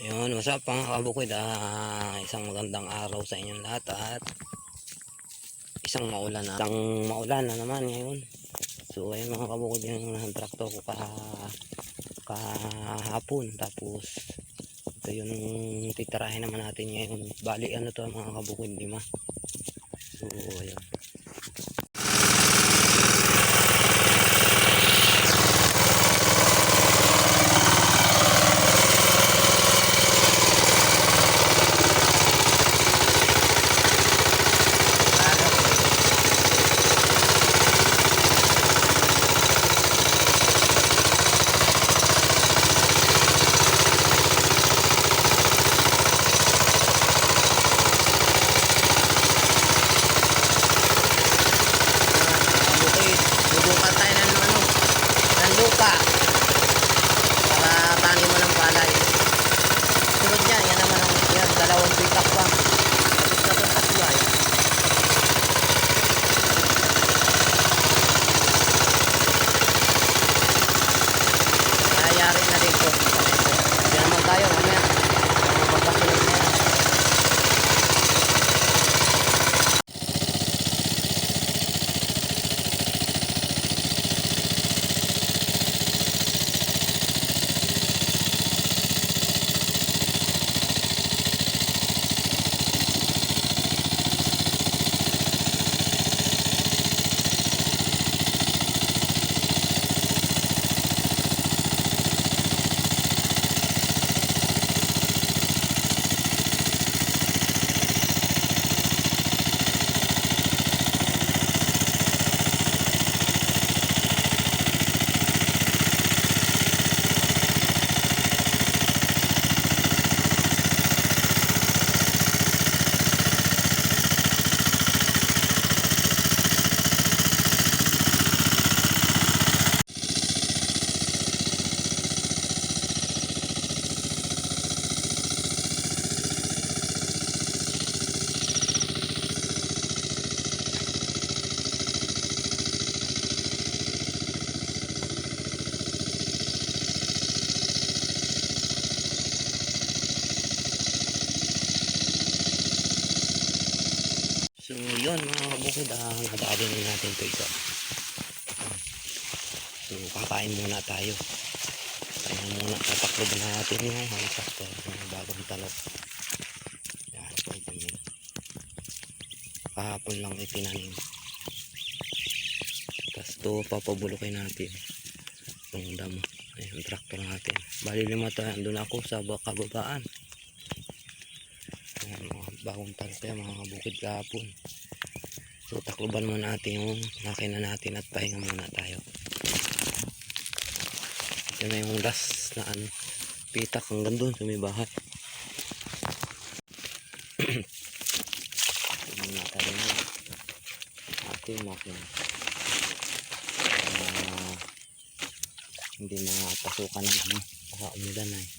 Yun, what's mga kabukid? Ah, isang magandang araw sa inyong lahat at isang maulan na. Isang maulan na naman ngayon. So ayun mga kabukid yung traktor ko ka kahapon. Tapos ito yung titirahin naman natin ngayon. Bali ano to mga kabukid, lima. So ayun. Yun mga kabukid, ah, nadali na natin ito isa. So kakain muna tayo. Kaya muna, tataklob na natin yung hansakto ng bagong talot. Yan, yun. Kahapon lang itinanim. Tapos ito papabulukin natin. Yung damo. Ayun, tractor natin. Bali lima tayo, andun ako sa ba- kababaan. Ayan, mga bagong talot yan, mga kabukid kahapon. So takloban muna natin yung makina natin at pahinga muna tayo. Ito na yung last na ano, pitak hanggang doon sa may bahay. Ito muna tayo na ating makina. Ah, hindi na pasukan ng ano, baka umulan na eh.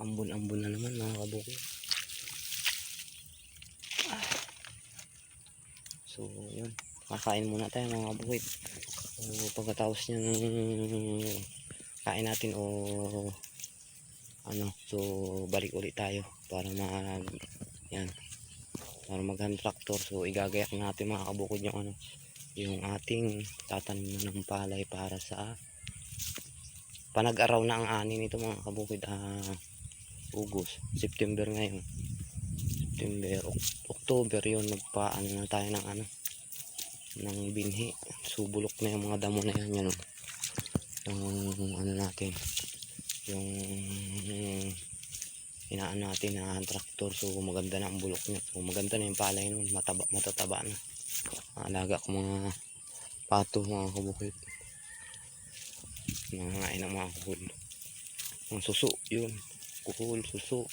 Ambon-ambon na naman mga kabukid. So, yun. Kakain muna tayo mga bukid. So, pagkatapos niyang kain natin o ano, so balik ulit tayo para mag yan para mag hand tractor so igagayak natin mga kabukid yung ano yung ating tatanim ng palay para sa panag-araw na ang ani nito mga kabukid ah, Ugos September ngayon September, October yun nagpaano na tayo ng ano ng binhi. Subulok na yung mga damo na yan yan yung ano natin yung inaan natin na traktor so maganda na ang bulok niya. So maganda na yung palay nun. Mataba, matataba na. Alaga ko mga pato mga kabukit. Nangangain ng mga kuhol ang suso yun. Kuhol suso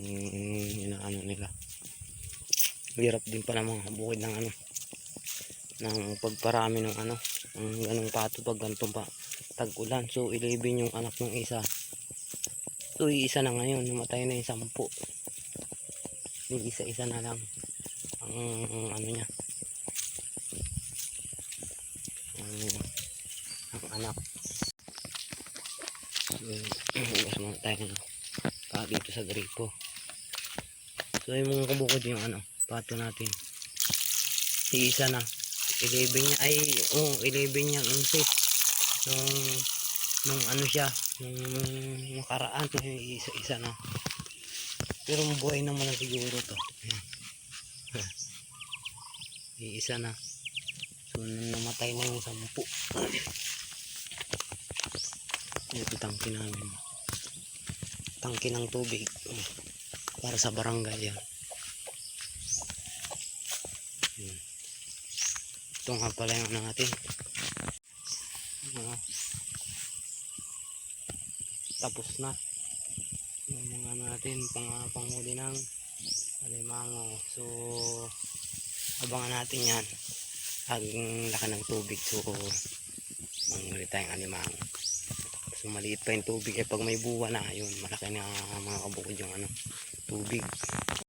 mm, inaano nila. Hirap din pala mga bukid ng ano ng pagparami ng ano ng ganong pato pag ganitong pa tag-ulan. So 11 yung anak ng isa. So isa na ngayon namatay na yung sampu. Yung isa isa na lang ang ano niya. Ang, ang anak. Hugas muna tayo ng pa dito sa gripo. So yung mga kabukod yung ano, pato natin. Iisa na. 11 niya, ay, oh, 11 niya, 11. Nung, nung ano siya, nung, nung nakaraan, may isa-isa na. Pero buhay naman na siguro to. Ayan. Iisa na. So, namatay na yung sampu. Ito tangki namin. Tangki ng tubig. Para sa barangay yan. Yan. Ito nga pala yung ano natin. Tapos na. Yung mga ano natin, pang, panghuli ng alimango. So, abangan natin yan. Ang laki ng tubig. So, manghuli tayong alimango. So maliit pa yung tubig eh pag may buwa na yun malaki na mga kabukod yung ano tubig